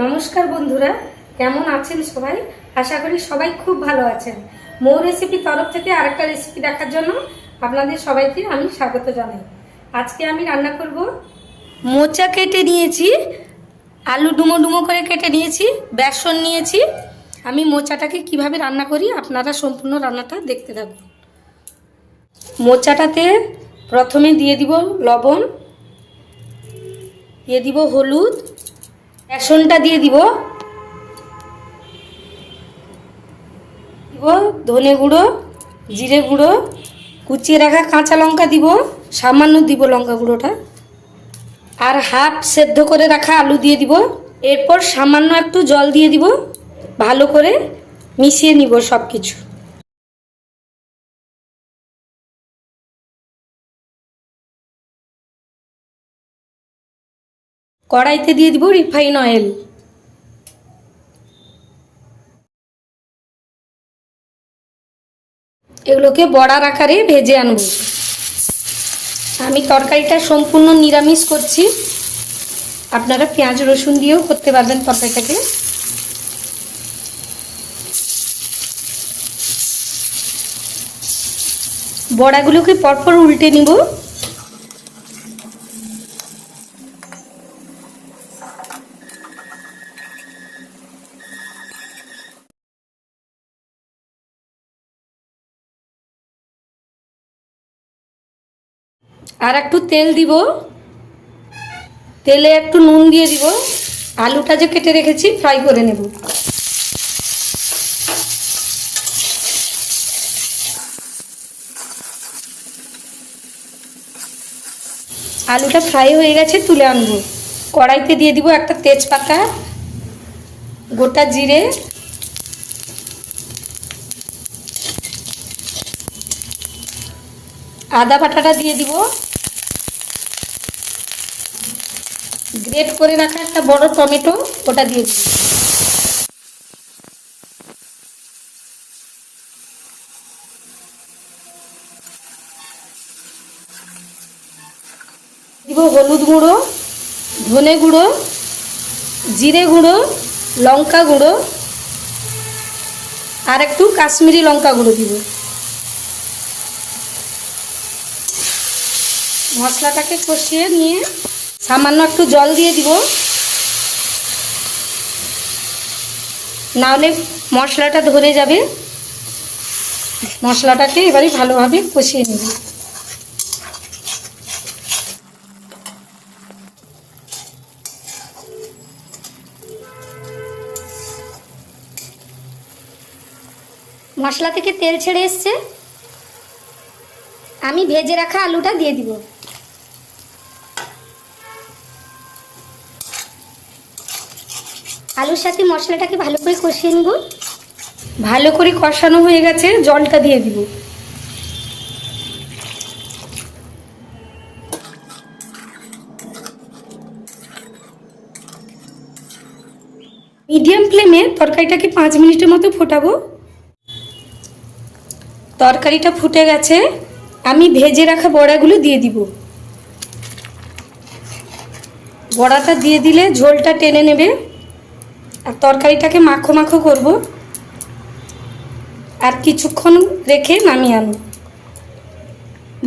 নমস্কার বন্ধুরা, কেমন আছেন সবাই? আশা করি সবাই খুব ভালো আছেন। মৌ রেসিপি তরফ থেকে আরেকটা রেসিপি দেখার জন্য আপনাদের সবাইকে আমি স্বাগত জানাই। আজকে আমি রান্না করব মোচা কেটে নিয়েছি, আলু ডুমো ডুমো করে কেটে নিয়েছি, বেসন নিয়েছি। আমি মোচাটাকে কীভাবে রান্না করি আপনারা সম্পূর্ণ রান্নাটা দেখতে থাকুন। মোচাটাতে প্রথমে দিয়ে দিব লবণ, দিয়ে দিব হলুদ বেসনটা দিয়ে দিব। দিব ধনে গুঁড়ো, জিরে গুঁড়ো, কুচিয়ে রাখা কাঁচা লঙ্কা দিব, সামান্য দিব লঙ্কা গুঁড়োটা। আর হাফ সেদ্ধ করে রাখা আলু দিয়ে দিব। এরপর সামান্য একটু জল দিয়ে দিব। ভালো করে মিশিয়ে নিব সব কিছু কড়াইতে দিয়ে দিব রিফাইন অয়েল। এগুলোকে বড়ার আকারে ভেজে আনব। আমি তরকারিটা সম্পূর্ণ নিরামিষ করছি। আপনারা পেঁয়াজ, রসুন দিয়েও করতে পারবেন তরকারিটাকে। বড়াগুলোকে পরপর উল্টে নিব। আর একটু তেল দিব। তেলে একটু নুন দিয়ে দিব। আলুটা যে কেটে রেখেছি ফ্রাই করে নেব। আলুটা ফ্রাই হয়ে গেছে, তুলে আনব। কড়াইতে দিয়ে দিব একটা তেজপাতা, গোটা জিরে। আদা বাটাটা দিয়ে দিব। গ্রেট করে রাখা একটা বড় টমেটো, ওটা দিয়ে দিব দিব হলুদ গুঁড়ো, ধনে গুঁড়ো, জিরে গুঁড়ো, লঙ্কা গুঁড়ো, আর একটু কাশ্মীরি লঙ্কা গুঁড়ো দিব। মশলাটাকে কষিয়ে নিয়ে সামান্য একটু জল দিয়ে দিব। নাহলে মশলাটা ধরে যাবে। মশলাটাকে এবারে ভালোভাবে কষিয়ে নেব। মশলা থেকে তেল ছেড়ে এসছে। আমি ভেজে রাখা আলুটা দিয়ে দিব। আলুর সাথে মশলাটাকে ভালো করে কষিয়ে নিব। ভালো করে কষানো হয়ে গেছে, জলটা দিয়ে দিব। মিডিয়াম ফ্লেমে তরকারিটাকে পাঁচ মিনিটের মতো ফোটাবো। তরকারিটা ফুটে গেছে, আমি ভেজে রাখা বড়াগুলো দিয়ে দিব। বড়াটা দিয়ে দিলে ঝোলটা টেনে নেবে। আর তরকারিটাকে মাখো মাখো করব। আর কিছুক্ষণ রেখে নামিয়ে আনো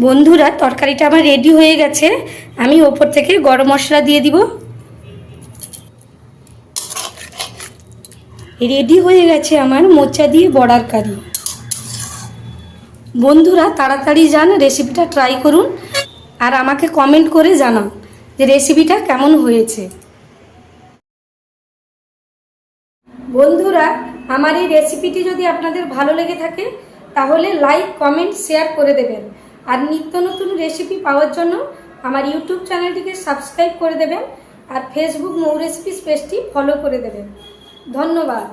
বন্ধুরা, তরকারিটা আমার রেডি হয়ে গেছে। আমি ওপর থেকে গরম মশলা দিয়ে দিব। রেডি হয়ে গেছে আমার মোচা দিয়ে বড়ার কারি। বন্ধুরা, তাড়াতাড়ি যান রেসিপিটা ট্রাই করুন। আর আমাকে কমেন্ট করে জানান যে রেসিপিটা কেমন হয়েছে। বন্ধুরা, আমার এই রেসিপিটি যদি আপনাদের ভালো লেগে থাকে, তাহলে লাইক কমেন্ট শেয়ার করে দেবেন। আর নিত্য নতুন রেসিপি পাওয়ার জন্য আমার ইউটিউব চ্যানেলটিকে সাবস্ক্রাইব করে দেবেন। আর ফেসবুক মৌ রেসিপি পেজটি ফলো করে দেবেন। ধন্যবাদ।